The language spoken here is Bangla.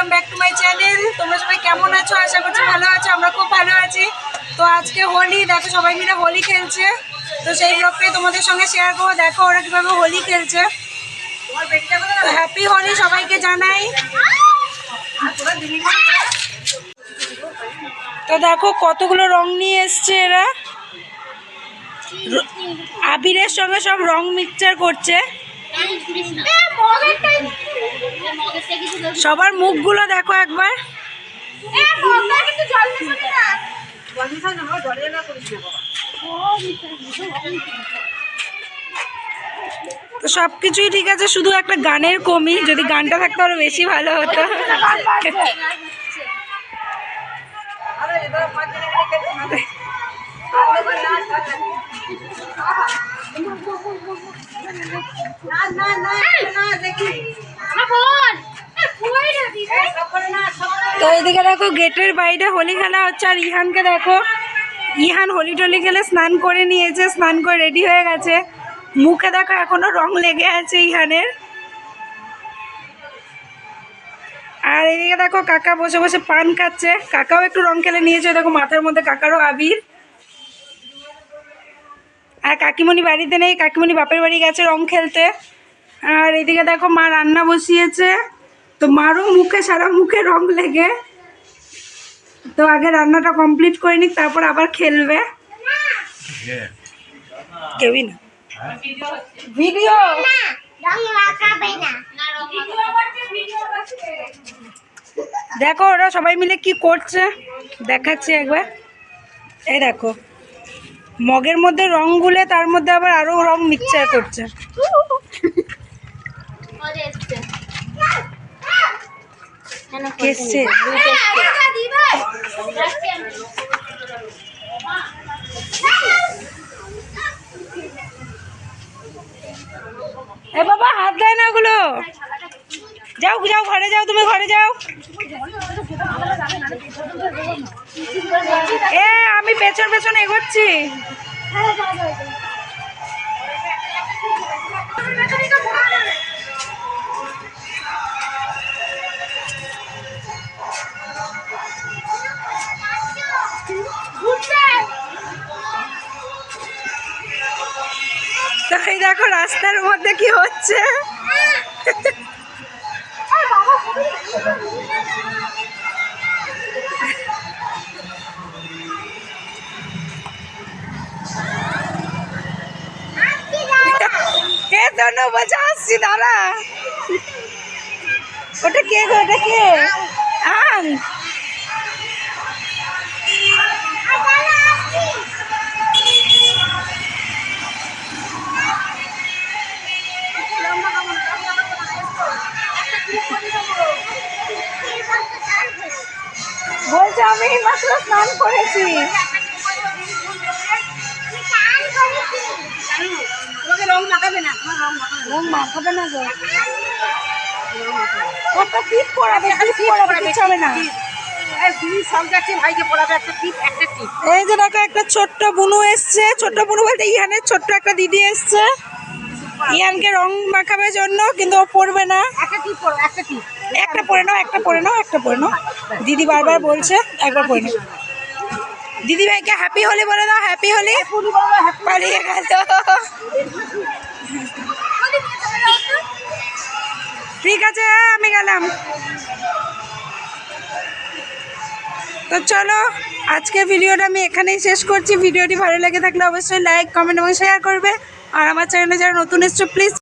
Welcome back to my channel তোমরা সবাই কেমন আছো? আশা করছি ভালো আছো, আমরা খুব ভালো আছি। তো আজকে হোলি, দেখো সবাই মিলে হোলি খেলছে। তো সেই ব্লগটাই তোমাদের সঙ্গে শেয়ার করব। দেখো ওরা কীভাবে হোলি খেলছে। হ্যাপি হোলি সবাইকে জানাই। তো দেখো কতগুলো রং নিয়ে এসছে এরা। আবিরের সঙ্গে সব রং মিক্সচার করছে। সবার মুখগুলো দেখো একবার। তো সব কিছুই ঠিক আছে, শুধু একটা গানের কমি। যদি গানটা থাকতো আরও বেশি ভালো হতো। তো এদিকে দেখো, গেটের বাইরে হোলি খেলা হচ্ছে, আর ইহানকে দেখো, ইহান হোলি টোলি খেলে স্নান করে নিয়েছে, স্নান করে রেডি হয়ে গেছে। মুখে দেখো, এখনও রং লেগে আছে ইহানের। আর এদিকে দেখো, কাকা বসে বসে পান খাচ্ছে। কাকাও একটু রং খেলে নিয়েছে, দেখো, মাথার মধ্যে কাকারও আবির। আর কাকিমণি বাড়িতে নেই কাকিমণি বাপের বাড়ি গেছে রং খেলতে। আর এদিকে দেখো মা রান্না বসিয়েছে। তো মারও মুখে সারা মুখে রং লেগে। তো আগে রান্নাটা কমপ্লিট করে নিক তারপর আবার খেলবে। কেউই না। ভিডিও। দেখো ওরা সবাই মিলে কি করছে দেখাচ্ছি একবার। এই দেখো। মগের মধ্যে রং গুলে তার মধ্যে আবার আরও রং মিক্সচার করছে। এ বাবা, হাত দেয় না ওগুলো। যাও যাও, ঘরে যাও, তুমি ঘরে যাও। এ, আমি পেছন পেছন এগোচ্ছি। তাই দেখো রাস্তার মধ্যে কি হচ্ছে? কে ধনু বলছে? আসছি দাঁড়া। ওটা কে গো? ওটা কে? আং আমি মাত্র স্নান করেছি। রং মাখাবে না? গো। একটা টিপ পরাবে টিপ পরাবে কিছু হবে না। এই যে দেখো একটা ছোট্ট বুনু এসছে। ছোট্ট বুনু বলতে ইহানের ছোট্ট একটা দিদি এসছে। ইহানকে রং মাখাবে জন্য কিন্তু ও পড়বে না। একটা পরে নাও, একটা পরে নাও, একটা পরে নাও। দিদি বারবার বলছে, একবার পরে নাও। দিদি ভাইকে হ্যাপি হলে বলে দাও হ্যাপি হলে। পালিয়ে গেল। ঠিক আছে, আমি গেলাম। তো চলো আজকে ভিডিওটা আমি এখানেই শেষ করছি। ভিডিওটি ভালো লেগে থাকলে অবশ্যই লাইক কমেন্ট এবং শেয়ার করবে। আর আমার চ্যানেলে যারা নতুন এসছো প্লিজ